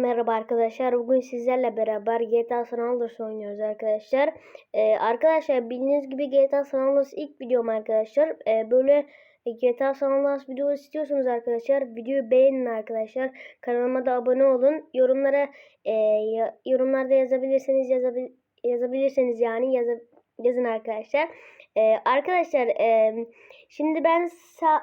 Merhaba arkadaşlar. Bugün sizlerle beraber GTA San Andreas oynuyoruz arkadaşlar. Ee, arkadaşlar bildiğiniz gibi GTA San Andreas ilk videom arkadaşlar. Ee, böyle GTA San Andreas video istiyorsanız arkadaşlar videoyu beğenin arkadaşlar. Kanalıma da abone olun. Yorumlara e, yorumlarda yazabilirseniz yazabil yazabilirseniz yani yaza- yazın arkadaşlar. Ee, arkadaşlar e, şimdi ben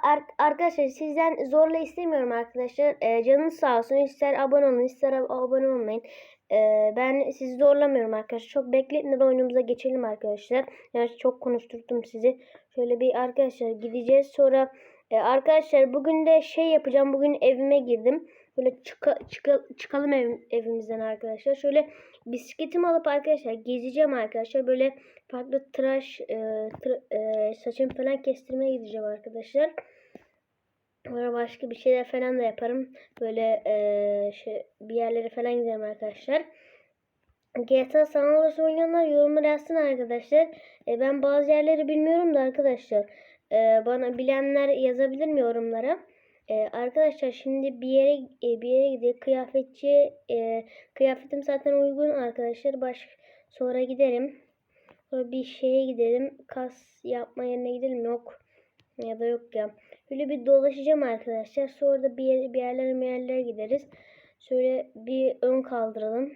ar- arkadaşlar sizden zorla istemiyorum arkadaşlar. Ee, canınız sağ olsun. İster abone olun ister ab- abone olmayın. Ee, ben sizi zorlamıyorum arkadaşlar. Çok bekletmeden oyunumuza geçelim arkadaşlar. Yani çok konuşturdum sizi. Şöyle bir arkadaşlar gideceğiz. Sonra e, arkadaşlar bugün de şey yapacağım. Bugün evime girdim. Böyle çıka, çıka- çıkalım ev- evimizden arkadaşlar. Şöyle bisikletimi alıp arkadaşlar gezeceğim arkadaşlar. Böyle farklı tıraş, e, tıra- e, saçımı falan kestirmeye gideceğim arkadaşlar. Sonra başka bir şeyler falan da yaparım. Böyle e, şey, bir yerlere falan giderim arkadaşlar. GTA San Andreas oynayanlar yorumlara yazsın arkadaşlar. E, ben bazı yerleri bilmiyorum da arkadaşlar. E, bana bilenler yazabilir mi yorumlara? E, arkadaşlar şimdi bir yere e, bir yere gidelim. Kıyafetçi e, kıyafetim zaten uygun arkadaşlar. Baş sonra giderim. Sonra bir şeye gidelim. Kas yapma yerine gidelim. Yok. Ya da yok ya. Böyle bir dolaşacağım arkadaşlar. Sonra da bir, yer, bir yerlere bir yerlere gideriz. Şöyle bir ön kaldıralım.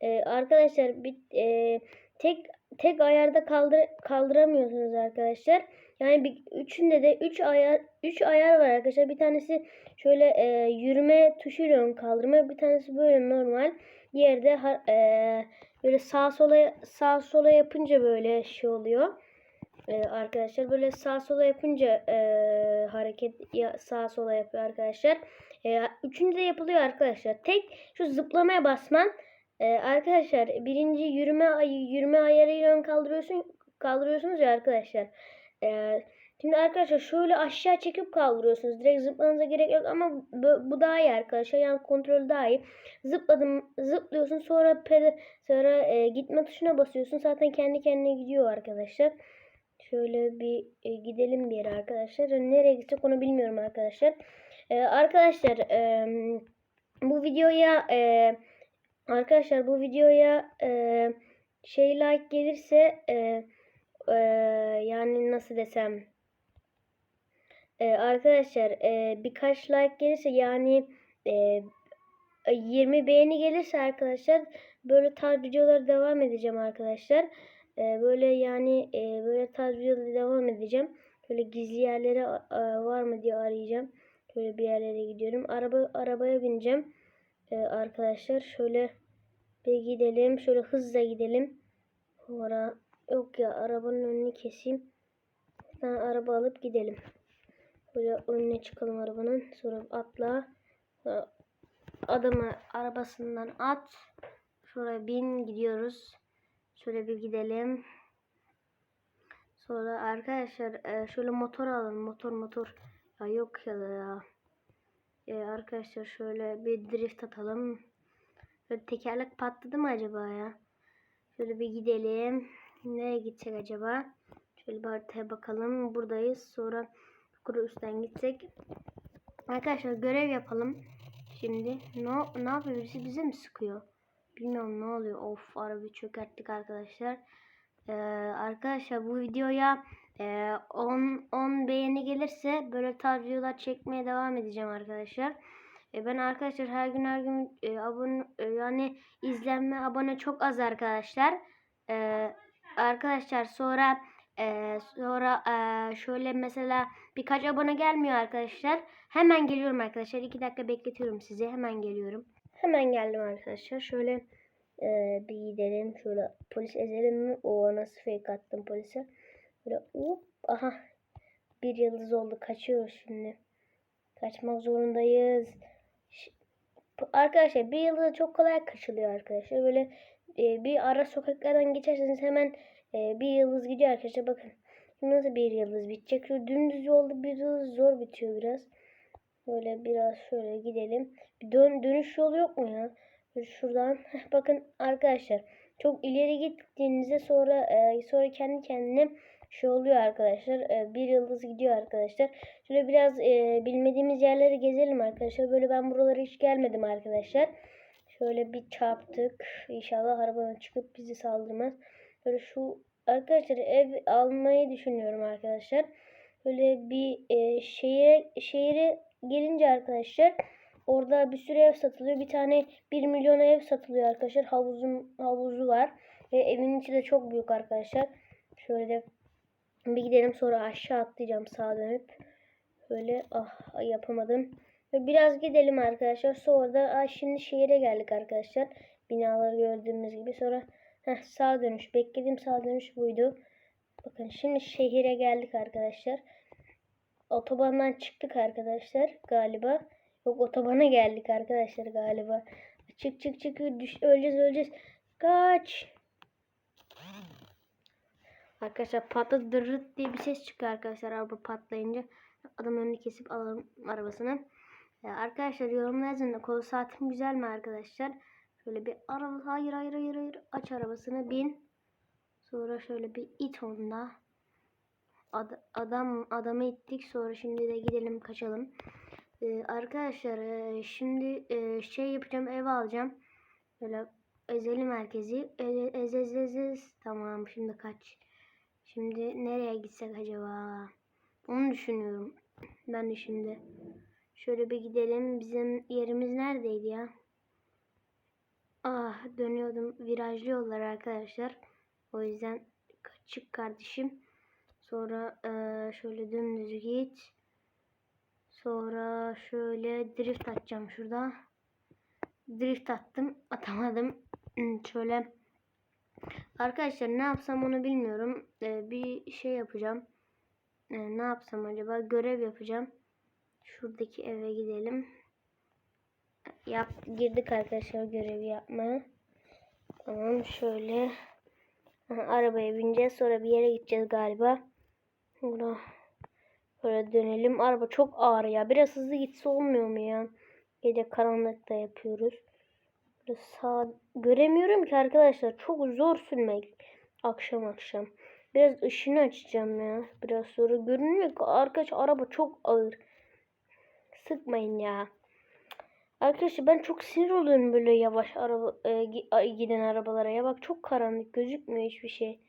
Ee, arkadaşlar bir e, tek tek ayarda kaldır kaldıramıyorsunuz arkadaşlar. Yani bir üçünde de üç ayar üç ayar var arkadaşlar. Bir tanesi şöyle e, yürüme tuşuyla ön kaldırma, bir tanesi böyle normal. Diğeri de e, böyle sağ sola sağ sola yapınca böyle şey oluyor. Ee, arkadaşlar böyle sağ sola yapınca e, hareket ya, sağ sola yapıyor arkadaşlar. E, üçüncü de yapılıyor arkadaşlar. Tek şu zıplamaya basman e, arkadaşlar birinci yürüme yürüme ayarıyla ön kaldırıyorsun kaldırıyorsunuz ya arkadaşlar. E, şimdi arkadaşlar şöyle aşağı çekip kaldırıyorsunuz. Direkt zıplamanıza gerek yok ama bu, bu daha iyi arkadaşlar. Yani kontrol daha iyi. Zıpladım zıplıyorsun sonra pede, sonra e, gitme tuşuna basıyorsun. Zaten kendi kendine gidiyor arkadaşlar. Şöyle bir e, gidelim bir yere arkadaşlar. Nereye gidecek onu bilmiyorum arkadaşlar. E, arkadaşlar e, bu videoya e, arkadaşlar bu videoya e, şey like gelirse e, e, yani nasıl desem e, arkadaşlar e, birkaç like gelirse yani e, 20 beğeni gelirse arkadaşlar böyle tarz videolara devam edeceğim arkadaşlar. Ee, böyle yani e, böyle tarz videolara devam edeceğim. Böyle gizli yerlere e, var mı diye arayacağım. Şöyle bir yerlere gidiyorum. Araba arabaya bineceğim. Ee, arkadaşlar şöyle bir gidelim. Şöyle hızla gidelim. Sonra yok ya arabanın önünü keseyim. Tane araba alıp gidelim. Böyle önüne çıkalım arabanın. Sonra atla. Sonra adamı arabasından at. Şuraya bin gidiyoruz. Şöyle bir gidelim. Sonra arkadaşlar e, şöyle motor alalım. Motor motor. Ya yok ya da ya. E, arkadaşlar şöyle bir drift atalım. Böyle tekerlek patladı mı acaba ya? Şöyle bir gidelim. Nereye gidecek acaba? Şöyle bir haritaya bakalım. Buradayız. Sonra kuru üstten gidecek. Arkadaşlar görev yapalım. Şimdi ne, ne yapıyor? Birisi bize mi sıkıyor? Bilmiyorum ne oluyor. Of arabayı çökerttik arkadaşlar. Ee, arkadaşlar bu videoya e, 10 10 beğeni gelirse böyle tarz videolar çekmeye devam edeceğim arkadaşlar. E, ben arkadaşlar her gün her gün e, abone e, yani izlenme abone çok az arkadaşlar. E, arkadaşlar sonra e, sonra e, şöyle mesela birkaç abone gelmiyor arkadaşlar. Hemen geliyorum arkadaşlar. 2 dakika bekletiyorum sizi. Hemen geliyorum. Hemen geldim arkadaşlar. Şöyle e, bir gidelim. Şöyle polis ezelim mi? O nasıl fake attım polise. Böyle hop. Aha. Bir yıldız oldu. Kaçıyoruz şimdi. Kaçmak zorundayız. Arkadaşlar bir yıldız çok kolay kaçılıyor arkadaşlar. Böyle e, bir ara sokaklardan geçerseniz hemen e, bir yıldız gidiyor arkadaşlar. Bakın. Nasıl bir yıldız bitecek? Şu dümdüz yolda bir yıldız zor bitiyor biraz. Böyle biraz şöyle gidelim. Bir dön dönüş yolu yok mu ya? Şuradan. Bakın arkadaşlar. Çok ileri gittiğinizde sonra e, sonra kendi kendine şey oluyor arkadaşlar. E, bir yıldız gidiyor arkadaşlar. Şöyle biraz e, bilmediğimiz yerleri gezelim arkadaşlar. Böyle ben buralara hiç gelmedim arkadaşlar. Şöyle bir çarptık. İnşallah arabadan çıkıp bizi saldırmaz. Böyle şu arkadaşlar ev almayı düşünüyorum arkadaşlar. Böyle bir e, şehire şehire gelince arkadaşlar orada bir sürü ev satılıyor. Bir tane 1 milyona ev satılıyor arkadaşlar. Havuzum havuzu var ve evin içi de çok büyük arkadaşlar. Şöyle de bir gidelim sonra aşağı atlayacağım sağa dönüp. Böyle ah yapamadım. Biraz gidelim arkadaşlar. Sonra da Aa, şimdi şehire geldik arkadaşlar. Binaları gördüğümüz gibi. Sonra heh, sağ dönüş. Beklediğim sağ dönüş buydu. Bakın şimdi şehire geldik arkadaşlar. Otobandan çıktık arkadaşlar galiba. Yok otobana geldik arkadaşlar galiba. Çık çık çık düş, öleceğiz öleceğiz. Kaç. Arkadaşlar patladı diye bir ses çıkıyor arkadaşlar araba patlayınca. Adam önünü kesip alalım arabasını. Ee, arkadaşlar yorumlar yazın da kol saatim güzel mi arkadaşlar? Şöyle bir araba hayır hayır hayır hayır aç arabasını bin. Sonra şöyle bir it onda. Ad- adam adamı ittik sonra şimdi de gidelim kaçalım. Ee, arkadaşlar e, şimdi e, şey yapacağım ev alacağım. Böyle ezeli merkezi. E- Ez ez ez ez. Tamam şimdi kaç. Şimdi nereye gitsek acaba? Onu düşünüyorum. Ben de şimdi. Şöyle bir gidelim. Bizim yerimiz neredeydi ya? Ah dönüyordum. Virajlı yollar arkadaşlar. O yüzden çık kardeşim. Sonra eee, şöyle dümdüz git. Sonra şöyle drift atacağım şurada. Drift attım. Atamadım. şöyle. Arkadaşlar ne yapsam onu bilmiyorum. Eee, bir şey yapacağım. Eee, ne yapsam acaba? Görev yapacağım. Şuradaki eve gidelim. Yap, girdik arkadaşlar görevi yapmaya. Tamam şöyle. Aha, arabaya bineceğiz. Sonra bir yere gideceğiz galiba. Bura. Böyle dönelim. Araba çok ağır ya. Biraz hızlı gitse olmuyor mu ya? Gece karanlıkta yapıyoruz. Böyle sağ... Göremiyorum ki arkadaşlar. Çok zor sürmek. Akşam akşam. Biraz ışını açacağım ya. Biraz sonra görünüyor ki arkadaş araba çok ağır. Sıkmayın ya. Arkadaşlar ben çok sinir oluyorum böyle yavaş araba e, giden arabalara ya. Bak çok karanlık gözükmüyor hiçbir şey.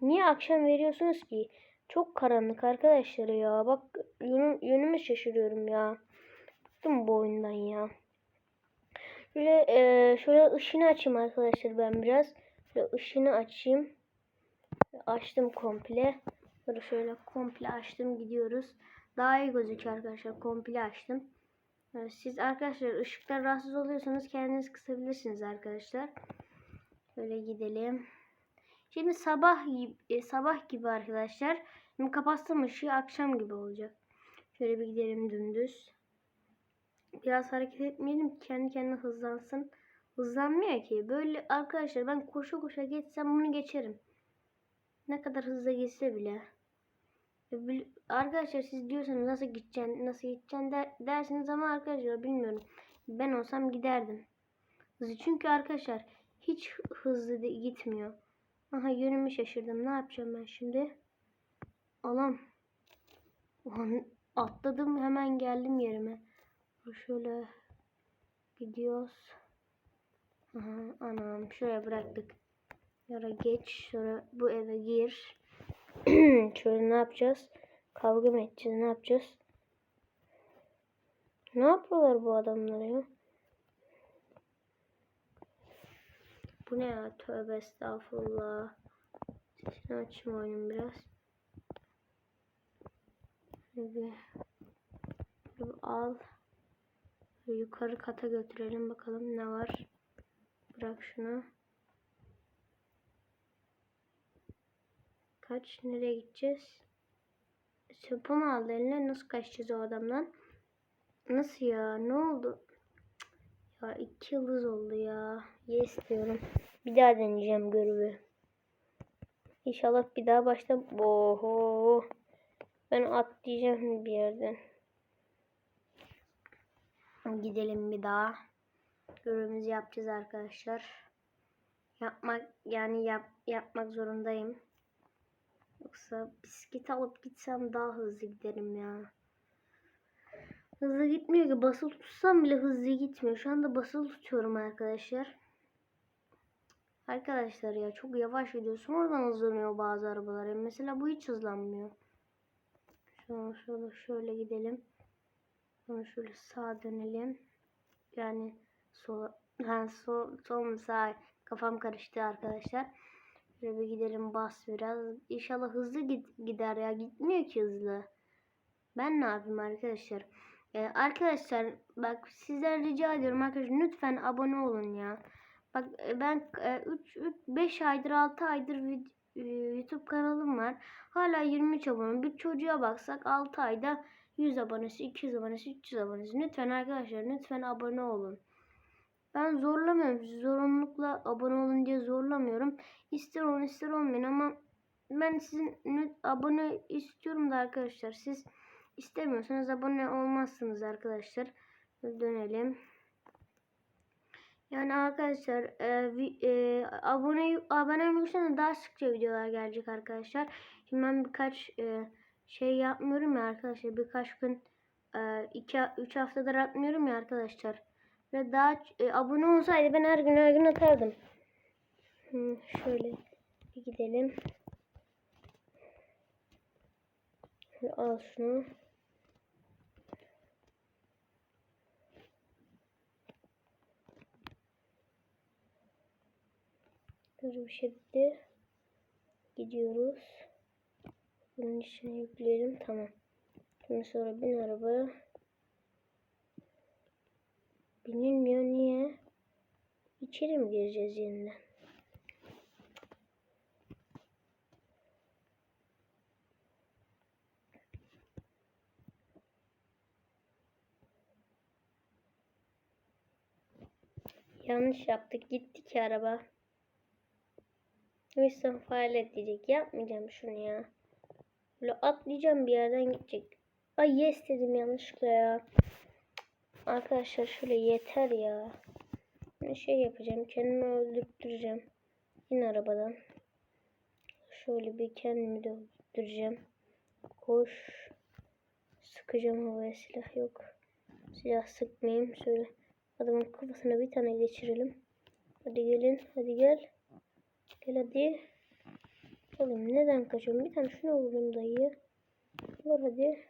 Niye akşam veriyorsunuz ki? Çok karanlık arkadaşlar ya. Bak yönüm, yönümü şaşırıyorum ya. Bıktım bu oyundan ya. Şöyle e, şöyle ışını açayım arkadaşlar ben biraz. Şöyle ışını açayım. Açtım komple. Böyle şöyle komple açtım gidiyoruz. Daha iyi gözüküyor arkadaşlar. Komple açtım. Ee, Siz arkadaşlar ışıktan rahatsız oluyorsanız kendiniz kısabilirsiniz arkadaşlar. Böyle gidelim. Şimdi sabah gibi, e, sabah gibi arkadaşlar. Şimdi kapatsam ışığı akşam gibi olacak. Şöyle bir gidelim dümdüz. Biraz hareket etmeyelim ki kendi kendine hızlansın. Hızlanmıyor ki. Böyle arkadaşlar ben koşa koşa geçsem bunu geçerim. Ne kadar hızlı geçse bile. Bil- Arkadaşlar siz diyorsanız nasıl gideceksin, nasıl gideceksin der, dersiniz ama arkadaşlar bilmiyorum. Ben olsam giderdim. Çünkü arkadaşlar hiç hızlı gitmiyor. Aha yönümü şaşırdım. Ne yapacağım ben şimdi? Alam. Atladım hemen geldim yerime. Şöyle gidiyoruz. Aha, anam şöyle bıraktık. Sonra geç. Sonra bu eve gir. Şöyle ne yapacağız? Kavga mı edeceğiz? Ne yapacağız? Ne yapıyorlar bu adamlar ya? Bu ne ya? Tövbe estağfurullah. Sesini açayım oyunun biraz. Bir, al. Yukarı kata götürelim bakalım ne var. Bırak şunu. Kaç? Nereye gideceğiz? Sopa mı aldı eline? Nasıl kaçacağız o adamdan? Nasıl ya? Ne oldu? Ya iki yıldız oldu ya. Yes diyorum. Bir daha deneyeceğim görevi. İnşallah bir daha başta... Oho. Ben atlayacağım bir yerden. Gidelim bir daha. Görevimizi yapacağız arkadaşlar. Yapmak yani yap, yapmak zorundayım. Yoksa bisiklet alıp gitsem daha hızlı giderim ya. Hızlı gitmiyor ki. Basılı tutsam bile hızlı gitmiyor. Şu anda basılı tutuyorum arkadaşlar. Arkadaşlar ya çok yavaş gidiyor. Sonradan hızlanıyor bazı arabalar. Yani mesela bu hiç hızlanmıyor. Sonra şöyle şöyle gidelim. Sonra şöyle sağa dönelim. Yani sola ha, sol, sol sağ kafam karıştı arkadaşlar. Şöyle bir gidelim bas biraz. İnşallah hızlı git, gider ya. Gitmiyor ki hızlı. Ben ne yapayım arkadaşlar? Ee, arkadaşlar bak sizden rica ediyorum arkadaşlar lütfen abone olun ya. Bak e, ben 3 5 aydır 6 aydır vid- e, YouTube kanalım var. Hala 23 abone. Bir çocuğa baksak 6 ayda 100 abonesi, 200 abonesi, 300 abonesi. Lütfen arkadaşlar lütfen abone olun. Ben zorlamıyorum. sizi, Zorunlulukla abone olun diye zorlamıyorum. İster olun ister olmayın ama ben sizin abone istiyorum da arkadaşlar. Siz istemiyorsanız abone olmazsınız arkadaşlar. Dönelim. Yani arkadaşlar e, e, abone abone olursanız daha sıkça videolar gelecek arkadaşlar. Şimdi ben birkaç e, şey yapmıyorum ya arkadaşlar. Birkaç gün 2 3 haftadır atmıyorum ya arkadaşlar. Ve daha e, abone olsaydı ben her gün her gün atardım. Hı, şöyle bir gidelim. Şöyle al şunu. Hızlı bir şekilde gidiyoruz. Bunun içine yükleyelim. Tamam. Şimdi sonra bin araba. Binilmiyor. Niye? İçeri mi gireceğiz yeniden? Yanlış yaptık. Gitti ki araba. Mission fail diyecek. Yapmayacağım şunu ya. Böyle atlayacağım bir yerden gidecek. Ay yes dedim yanlışlıkla ya. Arkadaşlar şöyle yeter ya. Bir şey yapacağım. Kendimi öldürteceğim. İn arabadan. Şöyle bir kendimi de öldürteceğim. Koş. Sıkacağım havaya silah yok. Silah sıkmayayım. Şöyle adamın kafasına bir tane geçirelim. Hadi gelin. Hadi gel. Gel hadi. Oğlum neden kaçıyorum? Bir tane şuna vurayım dayı. Vur hadi.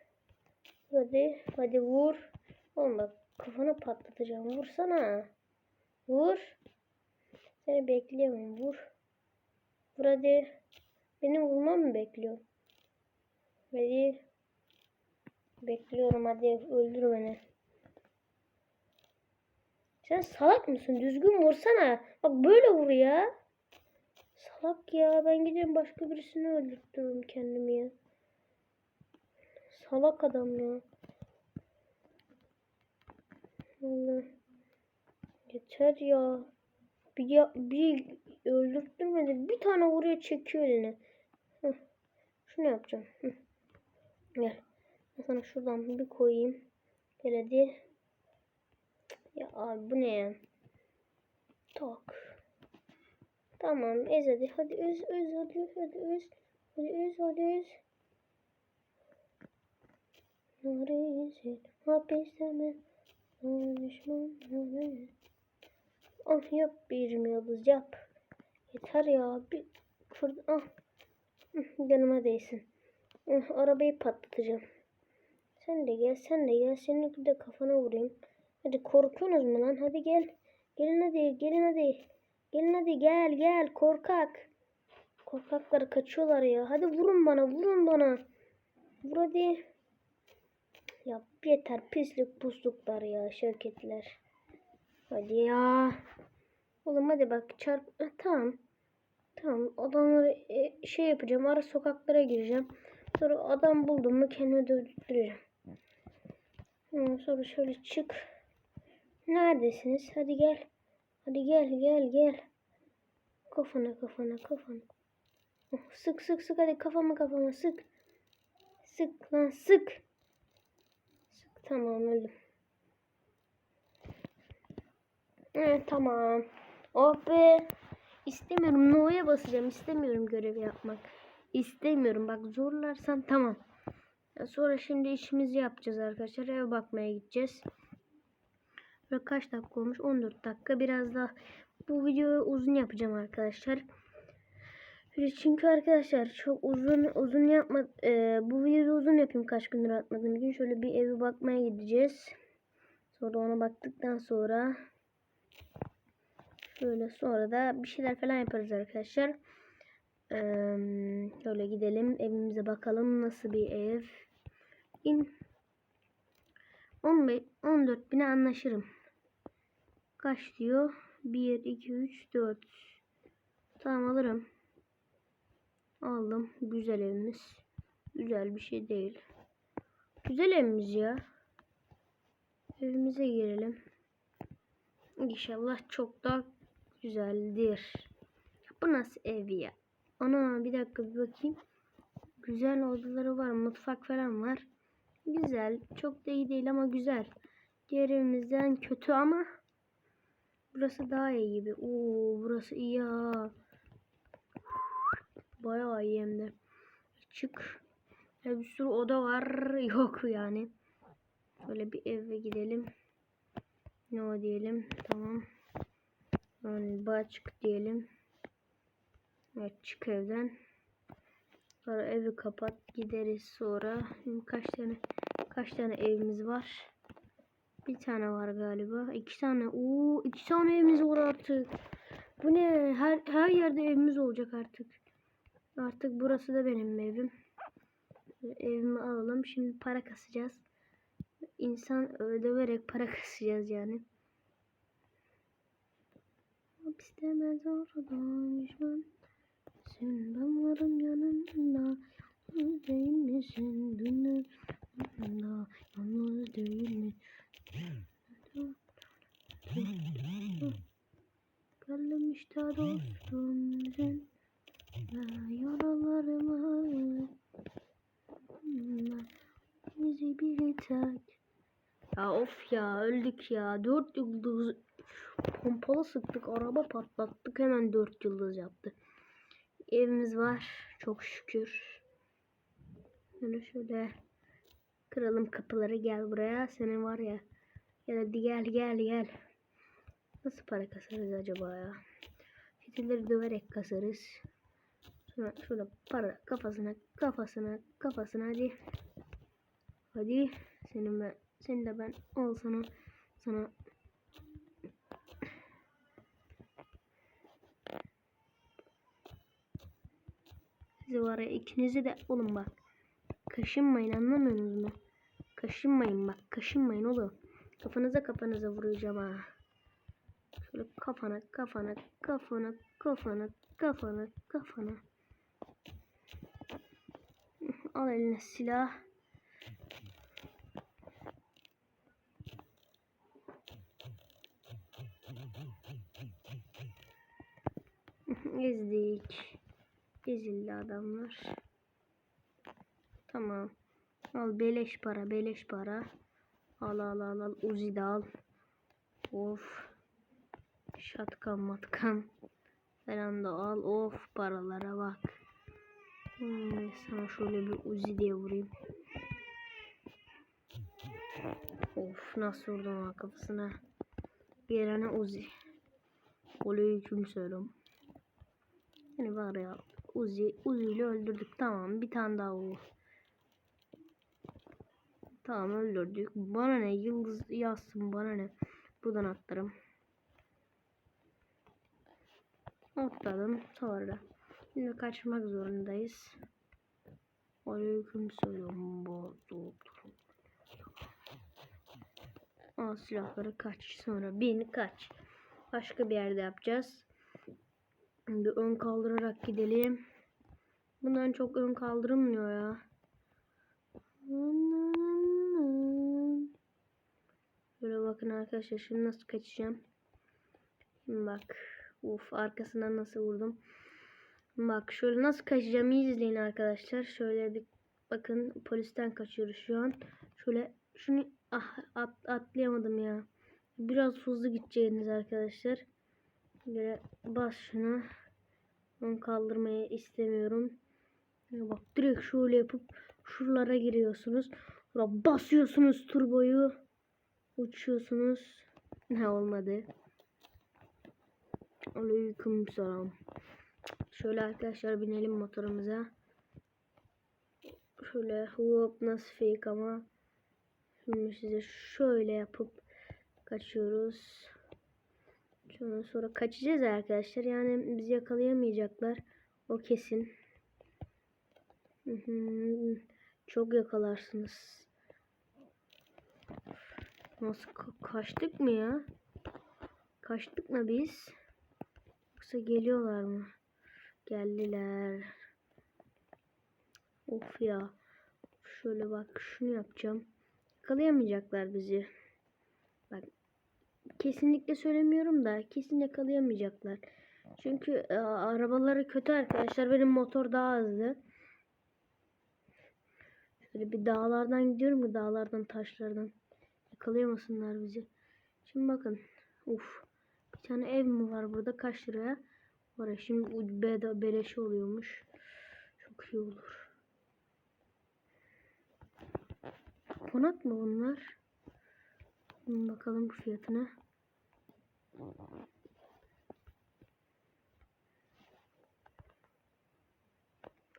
Hadi. Hadi vur. Oğlum bak kafanı patlatacağım. Vursana. Vur. Seni bekliyorum. Vur. Vur hadi. Beni vurmam mı bekliyor? Hadi. Bekliyorum hadi. Öldür beni. Sen salak mısın? Düzgün vursana. Bak böyle vur ya. Salak ya. Ben gideyim başka birisini öldürtürüm kendimi ya. Salak adam ya. Allah. Yeter ya. Bir, bir öldürtmedi. Bir tane oraya çekiyor eline. Heh. Şunu yapacağım. Gel. Sana şuradan bir koyayım. Gel hadi. Ya abi bu ne? Tak. Tamam ez hadi. Hadi öz öz hadi hadi öz. Hadi öz hadi öz. Hapiste mi? Düşman Ah yap bir yıldız yap. Yeter ya. Bir fırda ah. Yanıma değsin. Arabayı patlatacağım. Sen de gel sen de gel. Senin de kafana vurayım. Hadi korkuyorsunuz mu lan? Hadi gel. Gelin hadi gelin hadi. Gelin hadi gel gel korkak. Korkaklar kaçıyorlar ya. Hadi vurun bana vurun bana. Vur hadi. Ya yeter pislik pusluklar ya şirketler. Hadi ya. Oğlum hadi bak çarp. Ha, tamam. Tamam adamları e, şey yapacağım. Ara sokaklara gireceğim. Sonra adam buldum mu kendimi dövdüreceğim. Sonra şöyle çık. Neredesiniz? Hadi gel. Hadi gel gel gel. Kafana kafana kafana. Oh, sık sık sık hadi kafama kafama sık. Sık lan sık. Tamam öldüm. Evet tamam. Oh be. İstemiyorum. No'ya basacağım. İstemiyorum görevi yapmak. İstemiyorum. Bak zorlarsan tamam. Ya Sonra şimdi işimizi yapacağız arkadaşlar. Eve bakmaya gideceğiz. Böyle kaç dakika olmuş? 14 dakika. Biraz daha bu videoyu uzun yapacağım arkadaşlar. Çünkü arkadaşlar çok uzun uzun yapma e, bu videoyu uzun yapayım kaç gündür atmadığım için şöyle bir evi bakmaya gideceğiz. Sonra ona baktıktan sonra şöyle sonra da bir şeyler falan yaparız arkadaşlar. Ee, şöyle gidelim evimize bakalım nasıl bir ev. İn 15 14 bine anlaşırım. Kaç diyor? 1 2 3 4 Tamam alırım. Aldım. Güzel evimiz. Güzel bir şey değil. Güzel evimiz ya. Evimize girelim. İnşallah çok daha güzeldir. Bu nasıl ev ya? Ana bir dakika bir bakayım. Güzel odaları var. Mutfak falan var. Güzel. Çok da iyi değil ama güzel. Diğer evimizden kötü ama burası daha iyi gibi. Oo burası iyi ha. Bayağı iyi hem de. Çık. Ya bir sürü oda var. Yok yani. Böyle bir eve gidelim. Ne o diyelim. Tamam. Yani açık diyelim. Evet çık evden. Sonra evi kapat gideriz sonra. Şimdi kaç tane kaç tane evimiz var? Bir tane var galiba. İki tane. Oo iki tane evimiz var artık. Bu ne? Her her yerde evimiz olacak artık. Artık burası da benim evim. Evimi alalım. Şimdi para kasacağız. İnsan ödeverek para kasacağız yani. Hapistemez oradan düşman. Sen ben varım yanında. Değil misin? Yanında. Yalnız değil mi? Kaldım işte dostum sen. Yaralarıma. Bizi bir tak. Ya of ya öldük ya. Dört yıldız pompalı sıktık. Araba patlattık. Hemen dört yıldız yaptı. Evimiz var. Çok şükür. Şöyle şöyle kıralım kapıları. Gel buraya. Senin var ya. Gel hadi gel gel gel. Nasıl para kasarız acaba ya? Fitilleri döverek kasarız. Sonra şöyle para kafasına kafasına kafasına hadi. Hadi. Senin ben seni de ben al sana sana Sizi var ya ikinizi de oğlum bak. Kaşınmayın anlamıyorsunuz mu? Kaşınmayın bak kaşınmayın oğlum. Kafanıza kafanıza vuracağım ha. Şöyle kafana kafana kafana kafana kafana kafana. Al eline silah. Ezdik. Ezildi adamlar. Tamam. Al beleş para beleş para. Al al al al. Uzi de al. Of. Şatkan matkan. Falan da al. Of paralara bak. Hmm, sana şöyle bir uzi diye vurayım. Of nasıl vurdum ha kafasına. Bir yerine uzi. Aleyküm selam. Yani var ya Uzi, Uzi ile öldürdük. Tamam bir tane daha o. Tamam öldürdük. Bana ne yıldız yazsın bana ne. Buradan atlarım. Atladım sonra. Şimdi kaçmak zorundayız. Aleyküm selam. Al silahları kaç. Sonra bin kaç. Başka bir yerde yapacağız. Şimdi ön kaldırarak gidelim. Bundan çok ön kaldırılmıyor ya. Böyle bakın arkadaşlar şimdi nasıl kaçacağım. Bak. Uf arkasından nasıl vurdum. Bak şöyle nasıl kaçacağım izleyin arkadaşlar. Şöyle bir bakın polisten kaçıyoruz şu an. Şöyle şunu ah, at, atlayamadım ya. Biraz hızlı gideceğiniz arkadaşlar. Böyle bas şuna. Onu kaldırmayı istemiyorum. Bak direkt şöyle yapıp şuralara giriyorsunuz. Sonra basıyorsunuz turboyu. Uçuyorsunuz. Ne olmadı. Aleyküm selam. Şöyle arkadaşlar binelim motorumuza. Şöyle hop nasıl fake ama. Şimdi size şöyle yapıp kaçıyoruz. Sonra sonra kaçacağız arkadaşlar. Yani bizi yakalayamayacaklar. O kesin. Çok yakalarsınız. Nasıl ka- kaçtık mı ya? Kaçtık mı biz? Yoksa geliyorlar mı? Geldiler. Of ya. Şöyle bak şunu yapacağım. Yakalayamayacaklar bizi. Bak kesinlikle söylemiyorum da kesin yakalayamayacaklar. Çünkü e, arabaları kötü arkadaşlar. Benim motor daha hızlı. Şöyle bir dağlardan gidiyorum mu? Dağlardan, taşlardan. Yakalayamasınlar bizi. Şimdi bakın. Uf. Bir tane ev mi var burada? Kaç liraya? Var şimdi u- beda beleş oluyormuş. Çok iyi olur. Konak mı bunlar? Bakalım fiyatına.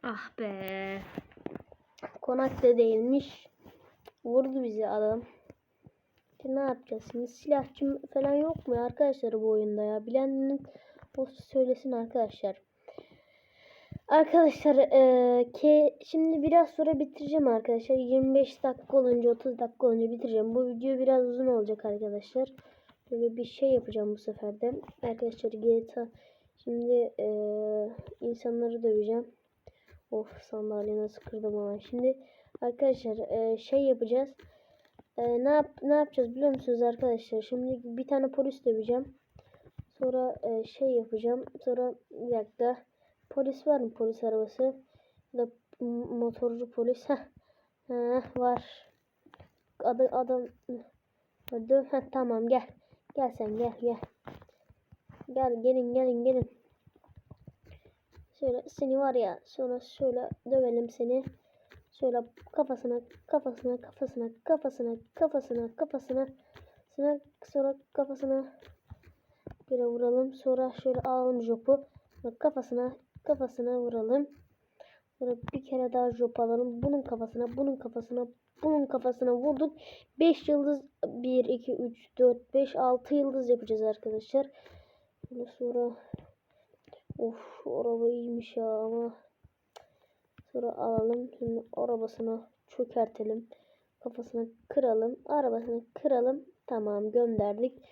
Ah be. Konak da değilmiş. Vurdu bizi adam. Şimdi ne yapacağız şimdi? Silahçı falan yok mu arkadaşlar bu oyunda ya? Bilenin o söylesin arkadaşlar. Arkadaşlar eee, ki şimdi biraz sonra bitireceğim arkadaşlar. 25 dakika olunca 30 dakika olunca bitireceğim. Bu video biraz uzun olacak arkadaşlar. Böyle bir şey yapacağım bu sefer de. Arkadaşlar GTA şimdi eee, insanları döveceğim. Of sandalye nasıl kırdım ama. Şimdi arkadaşlar eee, şey yapacağız. Eee, ne yap ne yapacağız biliyor musunuz arkadaşlar? Şimdi bir tane polis döveceğim. Sonra eee, şey yapacağım. Sonra bir dakika. Polis var mı polis arabası? Ya da motorcu polis. Heh. Heh, var. Adı adam Döv. Heh, tamam gel. Gel sen gel gel. Gel gelin gelin gelin. Şöyle seni var ya sonra şöyle dövelim seni. Şöyle kafasına kafasına kafasına kafasına kafasına kafasına sonra, sonra kafasına böyle vuralım. Sonra şöyle alalım jopu. Kafasına kafasına vuralım. Sonra bir kere daha jop alalım. Bunun kafasına, bunun kafasına, bunun kafasına vurduk. 5 yıldız 1 2 3 4 5 6 yıldız yapacağız arkadaşlar. Böyle sonra of araba iyiymiş ya ama sonra alalım. Şimdi arabasına çökertelim. Kafasını kıralım. Arabasını kıralım. Tamam gönderdik.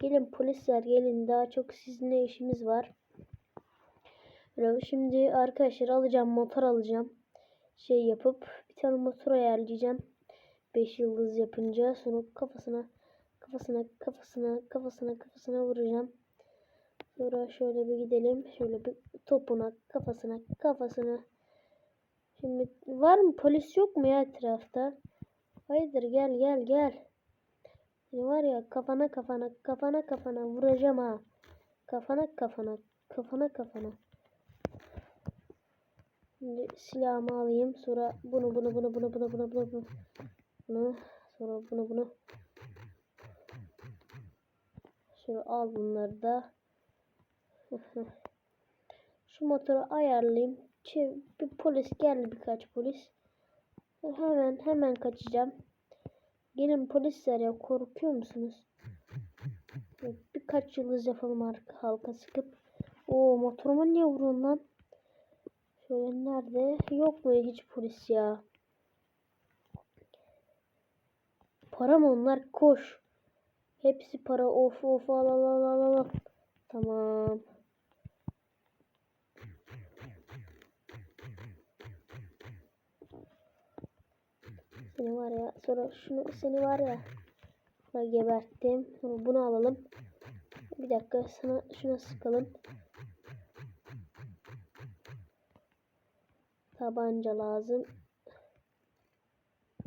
Gelin polisler gelin daha çok sizinle işimiz var. Şimdi arkadaşlar alacağım motor alacağım. Şey yapıp bir tane motor ayarlayacağım. 5 yıldız yapınca sonra kafasına kafasına kafasına kafasına kafasına vuracağım. Sonra şöyle bir gidelim. Şöyle bir topuna kafasına kafasına. Şimdi var mı polis yok mu ya etrafta? Hayırdır gel gel gel. Seni var ya kafana kafana kafana kafana vuracağım ha. Kafana kafana kafana kafana. Şimdi silahımı alayım. Sonra bunu bunu bunu bunu bunu bunu bunu bunu. Bunu sonra bunu bunu. Şöyle al bunları da. Şu motoru ayarlayayım. Çev bir polis geldi birkaç polis. Hemen hemen kaçacağım. Gelin polisler ya korkuyor musunuz? Birkaç yıldız yapalım halka sıkıp. Oo motoruma niye vuruyorsun lan? Şöyle nerede? Yok mu hiç polis ya? Para mı onlar? Koş. Hepsi para. Of of al al al al al. Tamam. Seni var ya. Sonra şunu seni var ya. Sonra geberttim. Sonra bunu alalım. Bir dakika sana şuna sıkalım. Tabanca lazım.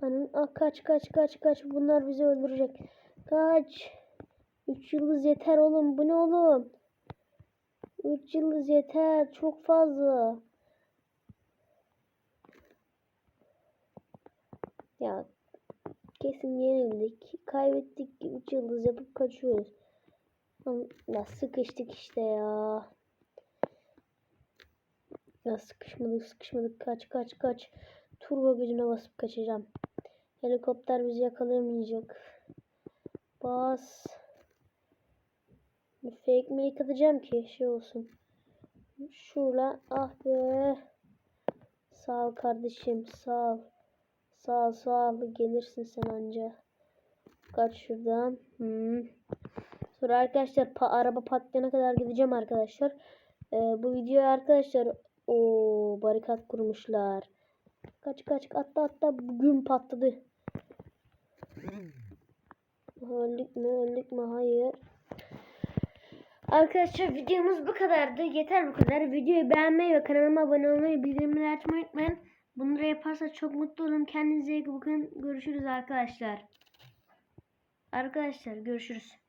Anın ah, kaç kaç kaç kaç bunlar bizi öldürecek. Kaç. 3 yıldız yeter oğlum. Bu ne oğlum? 3 yıldız yeter. Çok fazla. Ya kesin yenildik. Kaybettik. 3 yıldız yapıp kaçıyoruz. Ya sıkıştık işte ya. Ya sıkışmadık sıkışmadık. Kaç kaç kaç. Turbo gücüne basıp kaçacağım. Helikopter bizi yakalayamayacak. Bas. Fake mi atacağım ki şey olsun. Şurada ah be. Sağ ol kardeşim sağ ol. Sağ ol sağ ol gelirsin sen anca. Kaç şuradan. Hmm. Sonra arkadaşlar pa- araba patlayana kadar gideceğim arkadaşlar. Ee, bu videoya arkadaşlar o barikat kurmuşlar. Kaç kaç atla atla bugün patladı. Öldük mü öldük mü hayır. Arkadaşlar videomuz bu kadardı. Yeter bu kadar. Videoyu beğenmeyi ve kanalıma abone olmayı, bildirimleri açmayı unutmayın. Bunları yaparsa çok mutlu olurum. Kendinize iyi bakın. Görüşürüz arkadaşlar. Arkadaşlar görüşürüz.